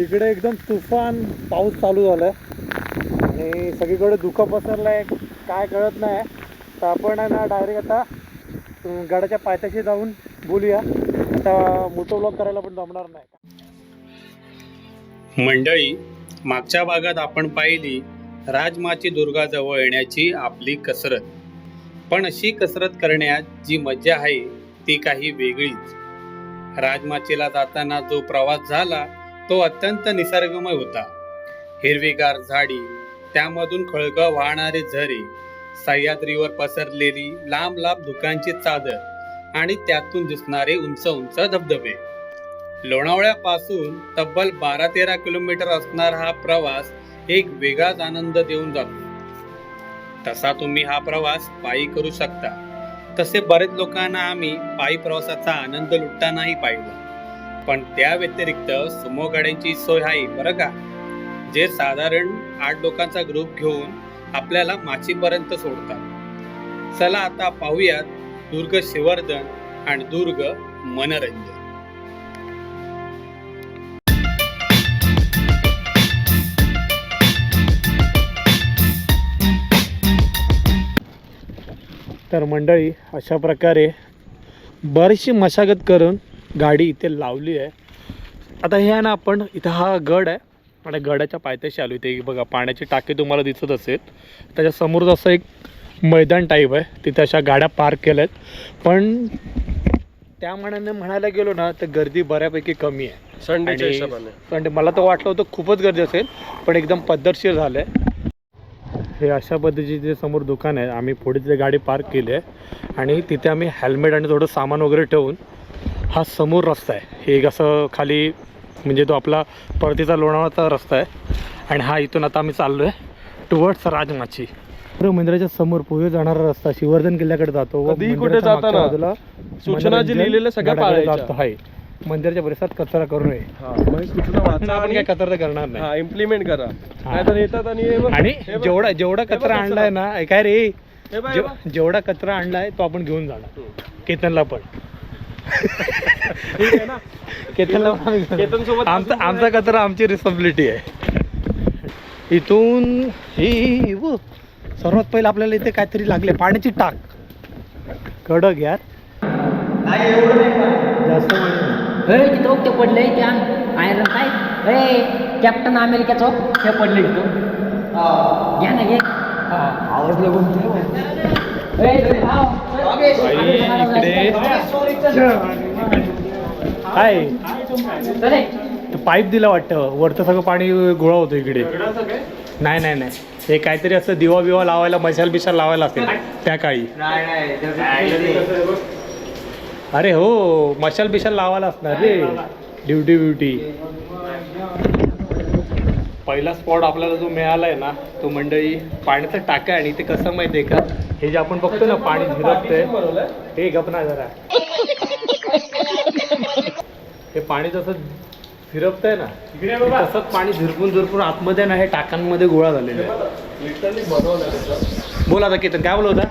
इकडे एकदम तुफान पाऊस चालू झालाय. आणि सगळीकडे धुकं आहे काय कळत नाही. तर आपण आहे ना डायरेक्ट आता गडाच्या पायथ्याशी जाऊन बोलूया. आता मोठं ब्लॉग करायला पण जमणार नाही. मंडळी मागच्या भागात आपण पाहिली राजमाची दुर्गाजवळ येण्याची आपली कसरत. पण अशी कसरत करण्यात जी मजा आहे ती काही वेगळीच. राजमाचीला जाताना जो प्रवास झाला तो अत्यंत निसर्गमय होता. हिरवीगार झाडी त्यामधून खळखळ वाहणारे झरे सह्याद्रीवर पसरलेली लांब लांब धुकांची चादर आणि त्यातून दिसणारे उंच उंच धबधबे. लोणावळ्यापासून तब्बल बारा तेरा किलोमीटर असणारा हा प्रवास एक वेगळाच आनंद देऊन जातो. तसा तुम्ही हा प्रवास पायी करू शकता. तसे बरेच लोकांना आम्ही पायी प्रवासाचा आनंद लुटतानाही पाहिला. पण त्या व्यतिरिक्त सुमो गाड्यांची सोय आहे बरं का? जे साधारण आठ लोकांचा ग्रुप घेऊन आपल्याला माचीपर्यंत सोडतात. चला आता पाहूयात दुर्ग शिवर्धन आणि दुर्ग मनोरंजन. तर मंडळी अशा प्रकारे बरीचशी मशागत करून गाडी इथे लावली आहे. आता हे आहे ना आपण इथं हा गड आहे. आणि गडाच्या पायथ्याशी आलो इथे. बघा पाण्याची टाकी तुम्हाला दिसत असेल. त्याच्या समोरच असं एक मैदान टाईप आहे. तिथे अशा गाड्या पार्क केल्या आहेत पण त्या मनाने म्हणायला गेलो ना तर गर्दी बऱ्यापैकी कमी आहे. संडेच्या हिशोबाने. पण मला तर वाटलं होतं खूपच गर्दी असेल पण एकदम पद्धतशीर झालं आहे हे अशा पद्धतीचे समोर दुकान आहे आम्ही पुढे तिथे गाडी पार्क केली आहे. आणि तिथे आम्ही हेल्मेट आणि थोडं सामान वगैरे ठेवून हा समोर रस्ता आहे. हे एक असं खाली म्हणजे तो आपला परतीचा लोणावळाचा रस्ता आहे. आणि हा इथून आता आम्ही चाललो आहे टुवर्ड्स राजमाची. मंदिराच्या समोर पुढे जाणारा रस्ता शिवर्धन किल्ल्याकडे जातो. कधीही कुठे मंदिराच्या मागच्या जाताना बाजूला सूचना जी मनोरंजन लिहिलेल्या सगळ्या गडाकडे पाळायच्या. जातो. आहे मंदिराच्या परिसरात कचरा करू नये. हा, मग सूचना वाचा आपण आणि कचरा तर करणार नाही. हा इम्प्लिमेंट करा. नाहीतर येतात आणि हे बघ, आणि हे बघ, जेवढा जेवढा बघ कचरा कचरा. आणलाय ना काय रे. हे बघ, हे. जेवढा कचरा आणलाय तो आपण घेऊन जाणार. केतनला पण. ठीक आहे ना केतनला पण आम्ही घेऊन केतन सोबत जाणार. आमचा कचरा आमची रिस्पॉन्सिबिलिटी आहे. इथून ही व. सर्वात पहिलं आपल्याला इथे काहीतरी लागले. पाण्याची टाक. कडक यार. जास्त. हे ते पडले ते आयरन काय? हे कॅप्टन अमेरिकेचं. हे पडले तिथं घ्या ना घे. आवाज लागून बाई, इकडे काय पाईप दिला वाटतं. वरचं सगळं पाणी गोळा होतं इकडे. नाही नाही नाही. हे काहीतरी असं दिवा बिवा लावायला मशाल बिशाल लावायला असेल. त्या काळी. अरे हो मशाल बिशाल लावायला असणार रे. ड्युटी ब्युटी पहिला स्पॉट आपल्याला जो मिळाला आहे ना तो मंडळी पाण्याचं टाका आहे आणि ते कसं माहिती आहे का? हे जे आपण बघतो ना पाणी झिरपतंय हे गपना जरा. हे पाणी जसं झिरपतंय ना तसंच पाणी झिरपून झिरपून आतमध्ये ना हे टाकांमध्ये गोळा झालेले आहे. त्याचं. बोला आता केतन काय बोलत होता?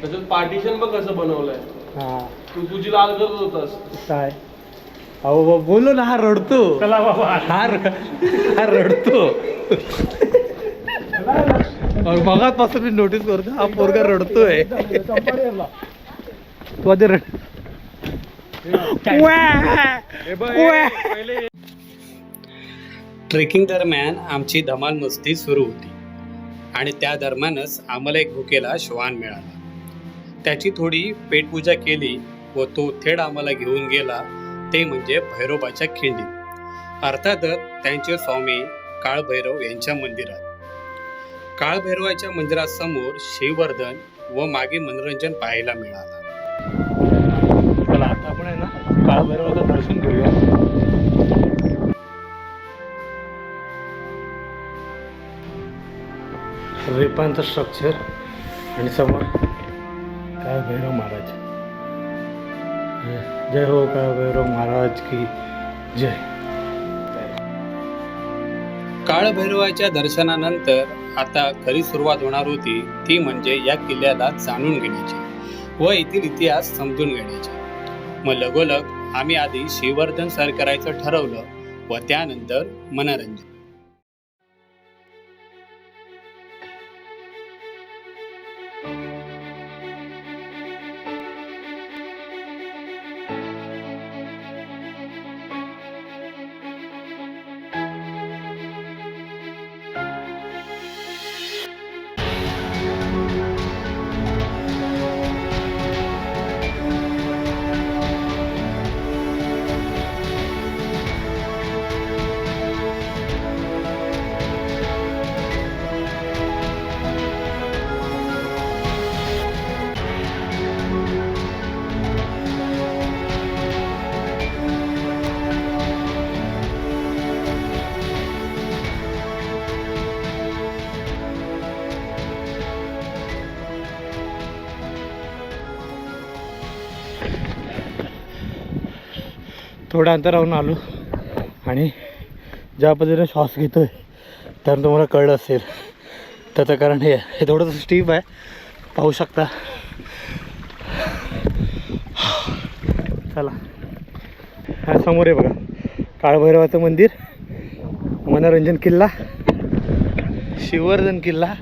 त्याच्यात पार्टिशन बघ कसं बनवलंय. हा. तू तुझी लाल करत होतास. काय? अहो बा- बोलो ना हा रडतो. हा र- हा रडतो. मगापासून मी नोटीस करतो हा पोरगा रडतोय. तू आधी रड. हे हे ट्रेकिंग दरम्यान आमची धमाल मस्ती सुरू होती. आणि त्या दरम्यानच आम्हाला एक भुकेला श्वान मिळाला. त्याची थोडी पेटपूजा केली व तो थेट आम्हाला घेऊन गेला. ते म्हणजे भैरोबाच्या खिंडीत अर्थातच त्यांचे स्वामी काळभैरव यांच्या मंदिरात. काळभैरवाच्या मंदिरासमोर शिववर्धन व मागे मनोरंजन पाहायला मिळालं. चला आता आपण आहे ना काळभैरवाचं दर्शन घेऊया. रेपांचं स्ट्रक्चर आणि समोर काय भैरव महाराज. जय- जय हो का भैरव महाराज की जय. काळभैरवाच्या दर्शनानंतर आता खरी सुरुवात होणार होती ती म्हणजे या किल्ल्याला जाणून घेण्याची व येथील इतिहास समजून घेण्याची. मग लगोलग आम्ही आधी श्रीवर्धन सर करायचं ठरवलं व त्यानंतर मनोरंजन. थोड्या अंतरावरून आलो. आणि ज्या पद्धतीने श्वास घेतोय तर तुम्हाला कळलं असेल. त्याचं कारण हे हे थोडंसं स्टीप आहे. पाहू शकता. चला. हा समोर आहे बघा. काळभैरवाचं मंदिर. मनोरंजन किल्ला. शिवर्धन किल्ला.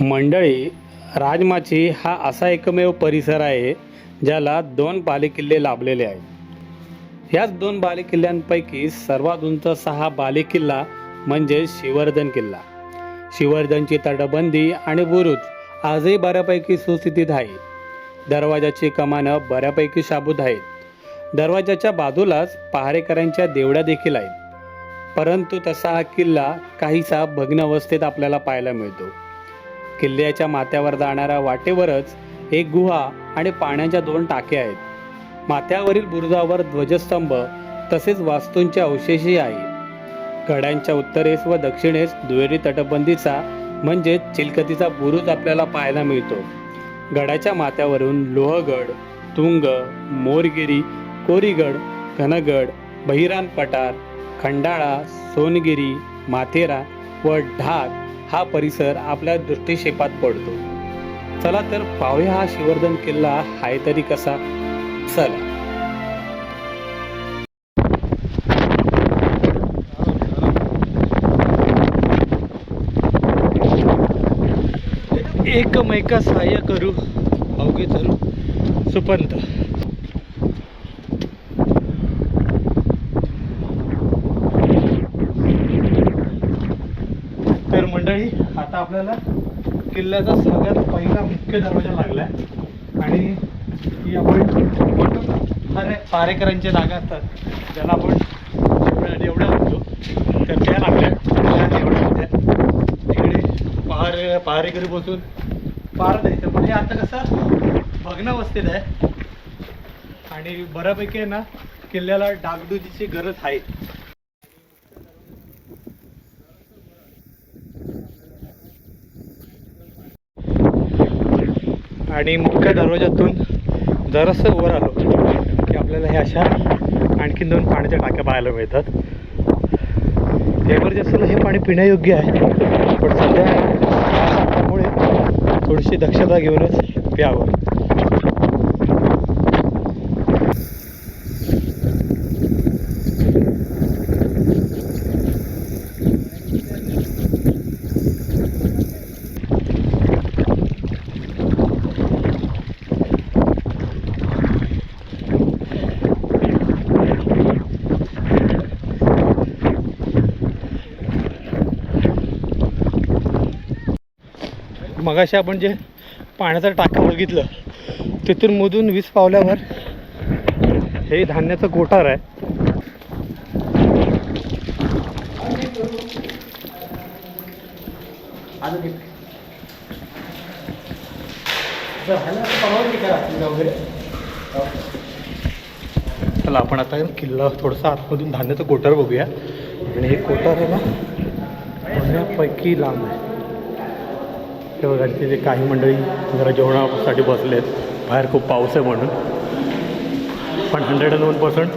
मंडळी राजमाची हा असा एकमेव परिसर आहे ज्याला दोन पाले किल्ले लाभलेले आहेत. याच दोन बालेकिल्ल्यांपैकी सर्वात उंच सहा बालेकिल्ला म्हणजे शिवर्धन किल्ला. शिवर्धनची तटबंदी आणि बुरुज आजही बऱ्यापैकी सुस्थितीत आहे. दरवाजाची कमानं बऱ्यापैकी शाबूत आहेत. दरवाजाच्या बाजूलाच पहारेकरांच्या देवड्या देखील आहेत. परंतु तसा हा किल्ला काहीसा भग्नावस्थेत आपल्याला पाहायला मिळतो. किल्ल्याच्या माथ्यावर जाणाऱ्या वाटेवरच एक गुहा आणि पाण्याच्या दोन टाक्या आहेत. माथ्यावरील बुरुजावर ध्वजस्तंभ तसेच वास्तूंचे अवशेषही आहे गड्यांच्या उत्तरेस व दक्षिणेस दुहेरी तटबंदीचा म्हणजेच चिलकतीचा बुरुज आपल्याला पाहायला मिळतो. गडाच्या माथ्यावरून लोहगड तुंग मोरगिरी कोरीगड घनगड बहिरान पठार खंडाळा सोनगिरी माथेरा व ढाक हा परिसर आपल्या दृष्टिक्षेपात पडतो. चला तर पाहूया हा शिवर्धन किल्ला आहे तरी कसा? चला. एकमेका सहाय्य करू. अवघे धरू सुपंत. तर मंडळी आता आपल्याला किल्ल्याचा सगळ्यात पहिला मुख्य दरवाजा लागला आहे आणि की आपण पारेकरांच्या जागा असतात. ज्याला आपण एवढ्या म्हणतो तर त्या लागल्या. एवढ्या होत्या तिकडे पहार पहारेकरी बसून पार द्यायचं. म्हणजे आता कसं भग्नावस्थेत आहे. आणि बऱ्यापैकी ना किल्ल्याला डागडुजीची गरज आहे. आणि मुख्य दरवाजातून जरासं वर आलो. म्हणजे की आपल्याला हे अशा आणखीन दोन पाण्याच्या टाक्या पाहायला मिळतात. एमर्जन्सीला हे पाणी पिण्यायोग्य आहे. पण सध्या त्यामुळे थोडीशी दक्षता घेऊनच प्यावं. मगाशी आपण जे पाण्याचं टाकं बघितलं तिथून मधून वीज पावल्यावर हे धान्याचं गोटार आहे. चला आपण आता किल्ला थोडंसं आतमधून धान्याचं कोटार बघूया. आणि हे कोठार आहे ना बऱ्यापैकी लांब आहे. हे बघा तिथे काही मंडळी जरा जेवणासाठी बसले आहेत बाहेर खूप पाऊस आहे म्हणून. पण हंड्रेड अँड वन पर्सेंट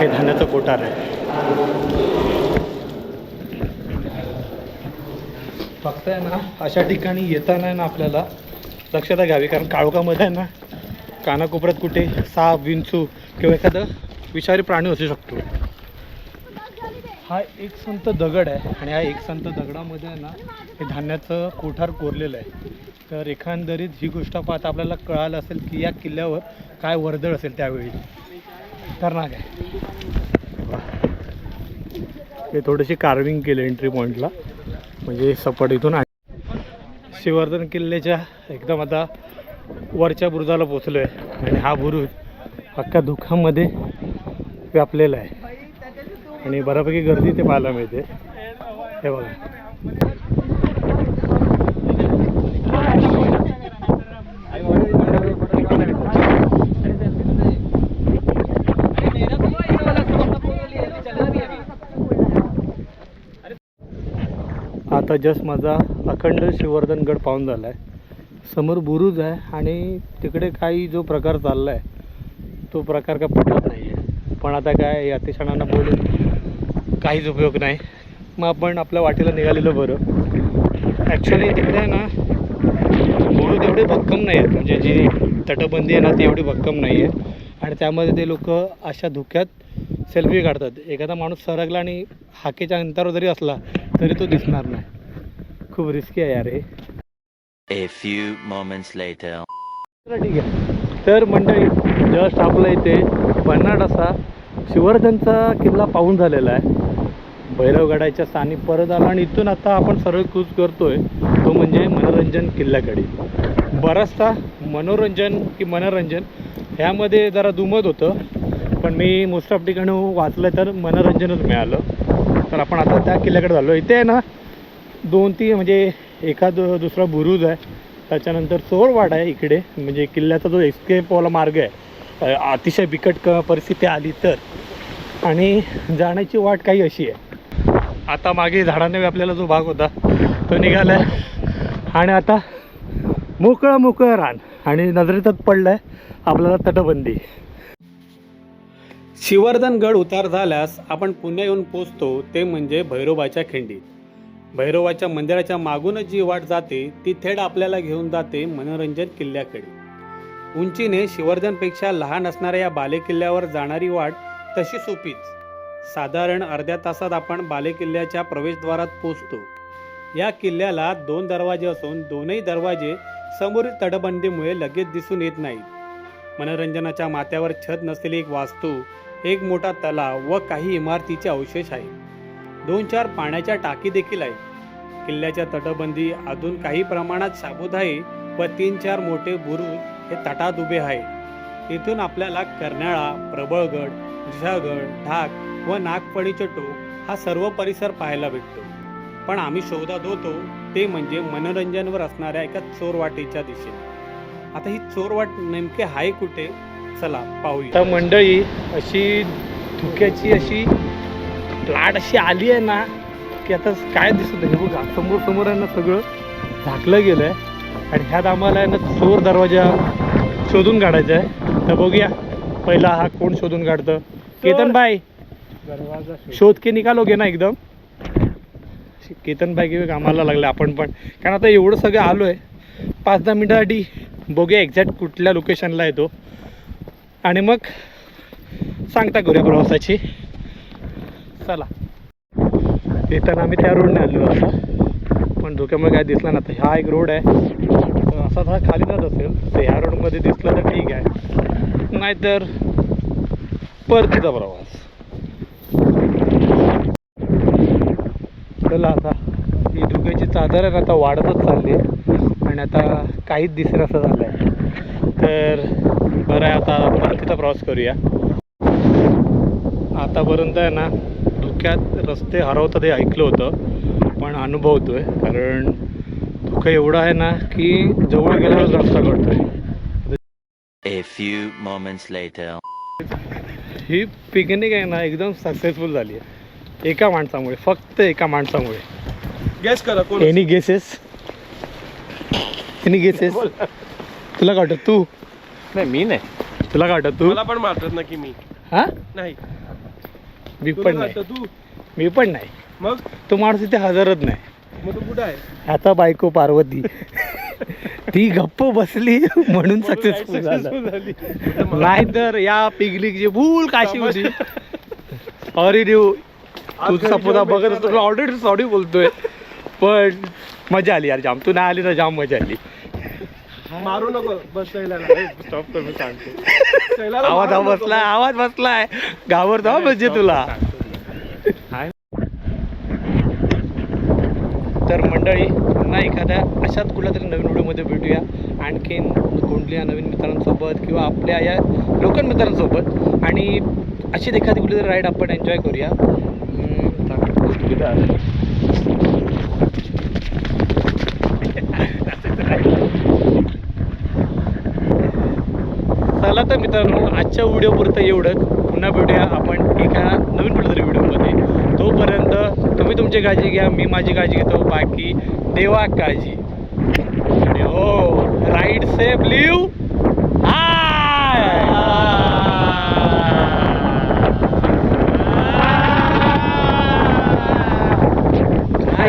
हे धान्याचं कोटार आहे. फक्त आहे ना अशा ठिकाणी येताना आहे ना आपल्याला दक्षता घ्यावी कारण काळोखामध्ये आहे ना कानाकोपऱ्यात कुठे साप विंचू किंवा एखादं विषारी प्राणी असू शकतो. हा एक संत दगड आहे आणि हा एक संत दगडामध्ये आहे ना हे धान्याचं कोठार कोरलेलं आहे. तर एकंदरीत ही गोष्ट पाहता आपल्याला कळालं असेल की या किल्ल्यावर काय वर्दळ असेल त्यावेळी. खतरनाक आहे. हे थोडीशी कार्विंग केलं एंट्री पॉईंटला म्हणजे सपाट इथून आहे शिवर्धन किल्ल्याच्या एकदम आता वरच्या बुरुजाला पोचलो आहे आणि हा बुरुज अख्ख्या दुःखामध्ये व्यापलेला आहे. आणि बऱ्यापैकी गर्दी ते पाहायला मिळते. हे बघा. आता जस्ट माझा अखंड शिवर्धनगड पाहून झाला आहे समोर बुरुज आहे आणि तिकडे काही जो प्रकार चालला आहे तो प्रकार का पटत नाही आहे पण आता काय या अतिशणांना बोलून काहीच उपयोग नाही. मग आपण आपल्या वाटेला निघालेलं बरं. ॲक्च्युली तिकडे आहे ना बुरुज एवढे भक्कम नाही आहेत. म्हणजे जी तटबंदी आहे ना ती एवढी भक्कम नाही आहे आणि त्यामध्ये ते लोक अशा धुक्यात सेल्फी काढतात. एखादा माणूस सरकला आणि हाकेच्या अंतरावर जरी असला तरी तो दिसणार नाही. खूप रिस्की आहे यार हे. A few moments later. तर ठीक आहे. तर मंडळी जस्ट आपल्या इथे भन्नाट असा शिवर्धनचा किल्ला पाहून झालेला आहे. भैरवगडाच्या स्थानी परत आलो आणि इथून आता आपण सरळ कूच करतोय. तो म्हणजे मनोरंजन किल्ल्याकडे. बराचसा मनोरंजन की मनोरंजन ह्यामध्ये जरा दुमत होतं. पण मी मोस्ट ऑफ ठिकाणी वाचलं तर मनोरंजनच मिळालं. तर आपण आता त्या किल्ल्याकडे झालो इथे आहे ना दोन तीन म्हणजे एखाद दुसरा बुरुज आहे. त्याच्यानंतर चोरवाड आहे इकडे. म्हणजे किल्ल्याचा जो एस्केपवाला मार्ग आहे. अतिशय बिकट क परिस्थिती आली तर. आणि जाण्याची वाट काही अशी आहे. आता मागे झाडाने व्यापलेला जो भाग होता तो निघाला आणि आता मोकळं मोकळं रान. आणि नजरेतच पडलं आहे आपल्याला तटबंदी. शिवर्धनगड उतार झाल्यास आपण पुण्या येऊन पोचतो ते म्हणजे भैरोबाच्या खिंडीत. भैरोबाच्या मंदिराच्या मागूनच जी वाट जाते ती थेट आपल्याला घेऊन जाते मनोरंजन किल्ल्याकडे. उंचीने शिवर्धनपेक्षा लहान असणाऱ्या या बालेकिल्ल्यावर जाणारी वाट तशी सोपीच. साधारण अर्ध्या तासात आपण बालेकिल्ल्याच्या प्रवेशद्वारात पोचतो या किल्ल्याला दोन दरवाजे असून दोनही दरवाजे समोरील तटबंदीमुळे लगेच दिसून येत नाहीत. मनोरंजनाच्या माथ्यावर छत नसलेली एक वास्तू एक मोठा तलाव व काही इमारतीचे अवशेष आहे दोन चार पाण्याच्या टाकी देखील आहे किल्ल्याच्या तटबंदी अजून काही प्रमाणात साबूत आहे व तीन चार मोठे बुरुज हे तटात उभे आहेत. इथून आपल्याला कर्नाळा प्रबळगड विशाळगड ढाक व नागपडीचे टोक हा सर्व परिसर पाहायला भेटतो. पण आम्ही शोधात होतो ते म्हणजे मनोरंजनवर असणाऱ्या एका चोरवाटेच्या दिशेने. आता ही चोरवाट नेमके आहे कुठे? चला पाहूया. मंडळी अशी धुक्याची अशी लाट अशी आली आहे ना की आता काय दिसत नाही हे बघा समोर समोर आहे ना सगळं झाकलं गेलं आहे आणि ह्यात आम्हाला आहे ना चोर दरवाजा शोधून काढायचा आहे. तर बघूया पहिला हा कोण शोधून काढतं? केतन बाई शोध. के निकालोगे हो ना एकदम. केतन भाई की कामाला लागले आपण पण. कारण आता एवढं सगळं आलो आहे पाच दहा मिनिटासाठी बघूया एक्झॅक्ट कुठल्या लोकेशनला येतो. आणि मग सांगता करूया प्रवासाची. चला. येताना आम्ही त्या रोडने आलेलो असता पण धोक्यामुळे काय दिसला ना तर हा एक रोड आहे. असा हा खाली जात असेल तर ह्या रोडमध्ये दिसलं तर ठीक आहे. नाहीतर परतीचा प्रवास. चला आता ही धुक्याची चादर आहे ना आता वाढतच चालली आहे. आणि आता काहीच दिसेल असं झालं आहे तर बरं आहे आता परतीचा प्रवास करूया. आतापर्यंत आहे ना धुक्यात रस्ते हरवतात हे ऐकलं होतं पण अनुभवतोय कारण धुकं एवढं आहे ना की जवळ गेल्यावर रस्ता कळतोय. A few moments later. ही पिकनिक आहे ना एकदम सक्सेसफुल झाली आहे. एका माणसामुळे फक्त एका माणसामुळे. गॅस करा कोण एनी गेसेस एनी गेसेस तुला काय वाटत तू? नाही मी नाही. तुला काय वाटत तू? मला पण मारतात ना की मी. हा? नाही. मी पण नाही. वाटतं तू? मी पण नाही. मग? तो माणूस इथे हजरच नाही. मग तू कुठं आहे? आता बायको पार्वती. ती गप्प बसली म्हणून सक्सेसफुल झालं Successful झाली. नाहीतर या पिकनिकची भूल काशी होती. अरे देव तू सपोज बघत असतो तुला ऑलरेडी सॉरी बोलतोय. पण मजा आली यार जाम. तू नाही आली ना जाम मजा आली. मारू नको. बस शैलाला स्टॉप कर मी सांगतो. शैलाला आवाज. बसलाय आवाज बसलाय. घाबरतो म्हणजे तुला. तर मंडळी पुन्हा एखाद्या अशाच कुठल्या तरी नवीन व्हिडिओमध्ये भेटूया. आणखीन कोणत्या नवीन मित्रांसोबत किंवा आपल्या या लोकल मित्रांसोबत. आणि अशीच एखादी कुठली तरी राईड आपण एन्जॉय करूया. चला तर मित्रांनो आजच्या व्हिडिओपुरतं एवढंच. पुन्हा भेटूया आपण एका नवीन कुठेतरी तरी व्हिडिओमध्ये तोपर्यंत तुम्ही तुमची काळजी घ्या मी माझी काळजी घेतो. बाकी देवा काळजी. आणि हो राईड सेफ लिव्ह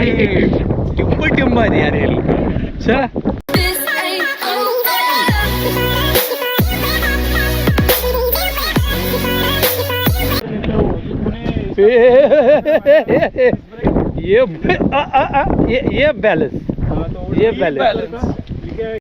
हाय टिंब टिंब आहे यार हे लोक चला This ain't over. ये आ, आ, आ, ये ये बैलेंस हा, तो ये deep बैलेंस balance.